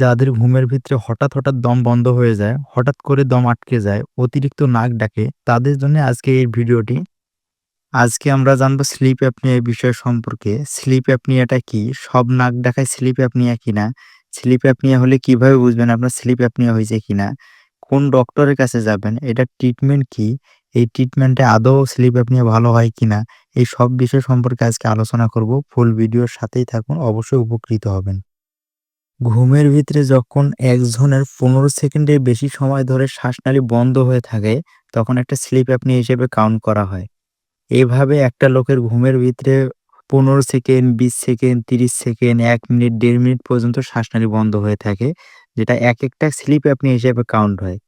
যাদের ঘুমের ভিতরে হঠাৎ, হঠাৎ দম বন্ধ হয়ে যায়, হঠাৎ করে দম আটকে যায়, অতিরিক্ত নাক ডাকে, তাদের জন্য আজকে এই ভিডিওটি। আজকে আমরা জানব স্লিপ অ্যাপনিয়া বিষয় সম্পর্কে। স্লিপ অ্যাপনিয়াটা কি? সব নাক ডাকায় স্লিপ অ্যাপনিয়া কিনা? স্লিপ অ্যাপনিয়া হলে কীভাবে বুঝবেন আপনার স্লিপ অ্যাপনিয়া হয়েছে কিনা? কোন ডক্টরের কাছে যাবেন? এটার ট্রিটমেন্ট কি? এই ট্রিটমেন্টে আদৌ স্লিপ অ্যাপনিয়া ভালো হয় কিনা? এই সব বিষয় সম্পর্কে আজকে আলোচনা করব। ফুল ভিডিওর সাথেই থাকুন, অবশ্যই উপকৃত হবেন। ঘুমের ভিতরে যখন একজনের ১৫ সেকেন্ডের বেশি সময় ধরে শ্বাসনালী বন্ধ হয়ে থাকে, তখন একটা স্লিপ অ্যাপনিয়া হিসেবে কাউন্ট করা হয়। এভাবে একটা লোকের ঘুমের ভিতরে ১৫ সেকেন্ড, ২০ সেকেন্ড, ৩০ সেকেন্ড, এক মিনিট, দেড় মিনিট পর্যন্ত শ্বাসনালী বন্ধ হয়ে থাকে, যেটা এক একটা স্লিপ অ্যাপনিয়া হিসেবে কাউন্ট হয়।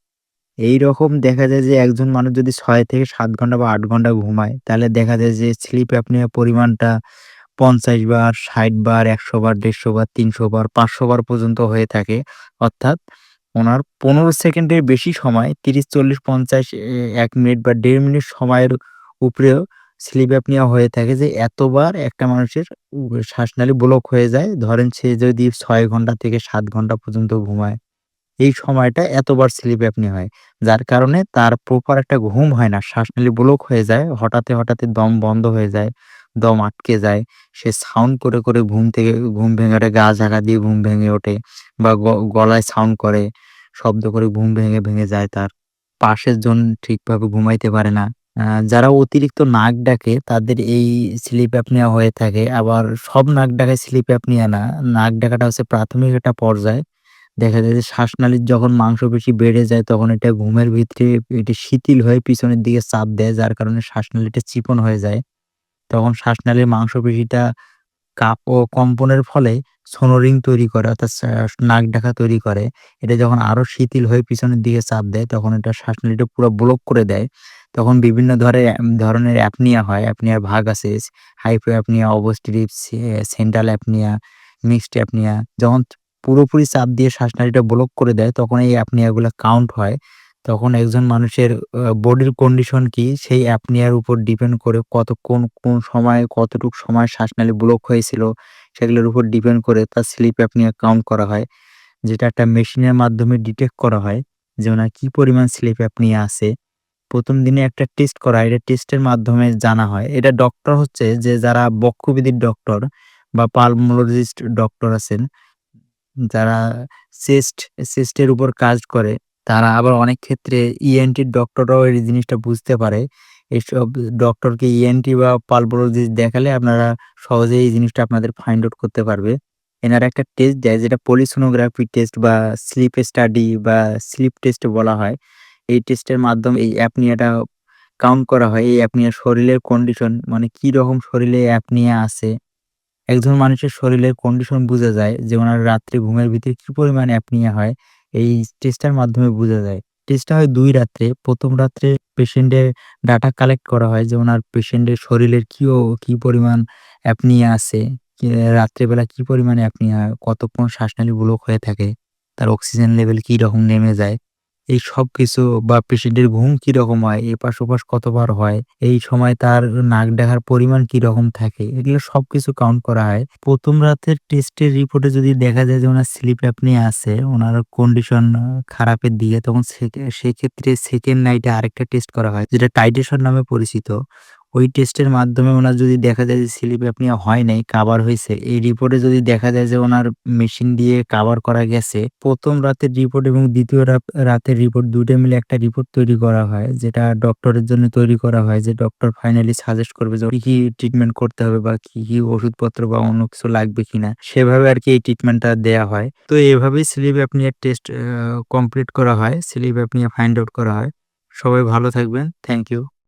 এই রকম দেখা যায় যে একজন মানুষ যদি ছয় থেকে সাত ঘণ্টা বা আট ঘণ্টা ঘুমায়, তাহলে দেখা যায় যে স্লিপ অ্যাপনিয়ার পরিমাণটা ৫০ বার, ৬০ বার, ১০০ বার, ১৫০ বার, ৩০০ বার, ৫০০ বার পর্যন্ত হয়ে থাকে। অর্থাৎ ওনার ১৫ সেকেন্ডের বেশি সময় তিরিশ চল্লিশ পঞ্চাশ এক মিনিট বা দেড় মিনিট সময়ের উপরেও স্লিপ অ্যাপনিয়া হয়ে থাকে যে এতবার একটা মানুষের শ্বাসনালী ব্লক হয়ে যায়। ধরেন সে যদি ছয় ঘণ্টা থেকে সাত ঘণ্টা পর্যন্ত ঘুমায়, এই সময়টা এতবার স্লিপ অ্যাপনিয়া হয়। যার কারণে তার প্রপার একটা ঘুম হয় না। শ্বাসনালী ব্লক হয়ে যায়। হঠাতে, হঠাৎ দম বন্ধ হয়ে যায়, দম আটকে যায়। সে সাউন্ড করে, করে ঘুম থেকে ঘুম ভেঙে ওঠে, গা ঝাঁকা দিয়ে ঘুম ভেঙে ওঠে বা গলায় সাউন্ড করে, শব্দ করে ঘুম ভেঙে, ভেঙে যায় তার। পাশের জন ঠিকভাবে ঘুমাইতে পারে না। যারা অতিরিক্ত নাক ডাকে তাদের এই স্লিপ অ্যাপনিয়া হয়ে থাকে। আবার সব নাক ডাকায় স্লিপ অ্যাপনিয়া না। নাক ডাকাটা হচ্ছে প্রাথমিক একটা পর্যায়। দেখা যায় যে শ্বাসনালীর যখন মাংসপেশি বেড়ে যায় তখন এটা ঘুমের ভিতরে এটি শিথিল হয়ে পিছনের দিকে চাপ দেয় যার কারণে শ্বাসনালীটা চিপন হয়ে যায়। তখন শ্বাসনালীর মাংসপেশিটা কাপ ও কম্পনের ফলে সোনোরিং তৈরি করে অর্থাৎ নাক ডাকা তৈরি করে। এটা যখন আরও শিথিল হয়ে পিছনের দিকে চাপ দেয় তখন এটা শ্বাসনালীটা পুরো ব্লক করে দেয়। তখন বিভিন্ন ধরে ধরনের অ্যাপনিয়া হয়। অ্যাপনিয়ার ভাগ আছে হাইপো অ্যাপনিয়া, অবস্ট্রাকটিভ, সে সেন্ট্রাল অ্যাপনিয়া, মিক্সড অ্যাপনিয়া। যখন পুরোপুরি চাপ দিয়ে শ্বাসনালীটা ব্লক করে দেয় তখন এই অ্যাপনিয়াগুলো কাউন্ট হয়। তখন একজন মানুষের বডির কন্ডিশন কি সেই অ্যাপনিয়ার উপর ডিপেন্ড করে কত কোন কোন সময়ে কতটুক সময় শ্বাসনালী ব্লক হয়েছিল সেগুলোর উপর ডিপেন্ড করে তার স্লিপ অ্যাপনিয়া কাউন্ট করা হয়। যেটা একটা মেশিনের মাধ্যমে ডিটেক্ট করা হয় যে ওনার কি পরিমাণ স্লিপ অ্যাপনিয়া আছে। প্রথম দিনে একটা টেস্ট করা হয়। এটা টেস্টের মাধ্যমে জানা হয়। এটা ডক্টর হচ্ছে যে যারা বক্ষবিধির ডক্টর বা পালমোলজিস্ট ডক্টর আছেন, যারা চেস্ট চেস্টের উপর কাজ করে, তারা আবার অনেক ক্ষেত্রে ইএনটি ডক্টররাও এই জিনিসটা বুঝতে পারে। এসব ডক্টরকে ইএনটি বা পালমোলজিস্ট দেখালে আপনারা সহজেই এই জিনিসটা আপনাদের ফাইন্ড আউট করতে পারবে। এনারা একটা টেস্ট দেয় যেটা পলিসোনোগ্রাফি টেস্ট বা স্লিপ স্টাডি বা স্লিপ টেস্ট বলা হয়। এই টেস্টের মাধ্যমে এই অ্যাপনিয়াটা কাউন্ট করা হয়। এই অ্যাপনিয়া শরীরের কন্ডিশন মানে কি রকম শরীরে অ্যাপনিয়া আছে। একজন মানুষের শরীরের কন্ডিশন বুঝা যায় যে ওনার রাত্রে ঘুমের ভিতরে কি পরিমাণ অ্যাপনিয়া হয়, এই টেস্টের মাধ্যমে বোঝা যায়। টেস্টটা হয় দুই রাত্রে। প্রথম রাত্রে পেশেন্টের ডাটা কালেক্ট করা হয় যে ওনার পেশেন্টের শরীরের কি কি পরিমাণ অ্যাপনিয়া আছে, রাত্রেবেলা কি পরিমাণে অ্যাপনিয়া কতক্ষণ শ্বাসনালী ব্লক হয়ে থাকে, তার অক্সিজেন লেভেল কি রকম নেমে যায়। এই সব কিছু বা পেশেন্টের ঘুম কীরকম হয়, এপাশ-ওপাশ কতবার হয়, এই সময় তার নাক ডাকার পরিমাণ কীরকম থাকে, এগুলো সবকিছু কাউন্ট করা হয়। প্রথম রাতের টেস্টের রিপোর্টে যদি দেখা যায় যে ওনার স্লিপ অ্যাপনিয়া আছে, ওনার কন্ডিশন খারাপের দিকে তখন সেকে সেক্ষেত্রে সেকেন্ড নাইটে আরেকটা টেস্ট করা হয় যেটা টাইটেশন নামে পরিচিত। ওই টেস্টের মাধ্যমে ওনার যদি দেখা যায় যে স্লিপ অ্যাপনিয়া হয় নাই, কাভার হয়েছে এই রিপোর্টে যদি দেখা যায় যে ওনার মেশিন দিয়ে কাভার করা গেছে, প্রথম রাতের রিপোর্ট এবং দ্বিতীয় রাত রাতের রিপোর্ট ২ টা মিলে একটা রিপোর্ট তৈরি করা হয় যেটা ডক্টরের জন্য তৈরি করা হয় যে ডক্টর ফাইনালি সাজেস্ট করবে যে কি, কি ট্রিটমেন্ট করতে হবে বা কি, কি ওষুধপত্র বা অন্য কিছু লাগবে কিনা। সেভাবে আর কি এই ট্রিটমেন্টটা দেয়া হয়। তো এভাবেই স্লিপ অ্যাপনিয়ার টেস্ট কমপ্লিট করা হয়। স্লিপ অ্যাপনিয়া ফাইন্ড আউট করা হয়। সবাই ভালো থাকবেন। Thank you.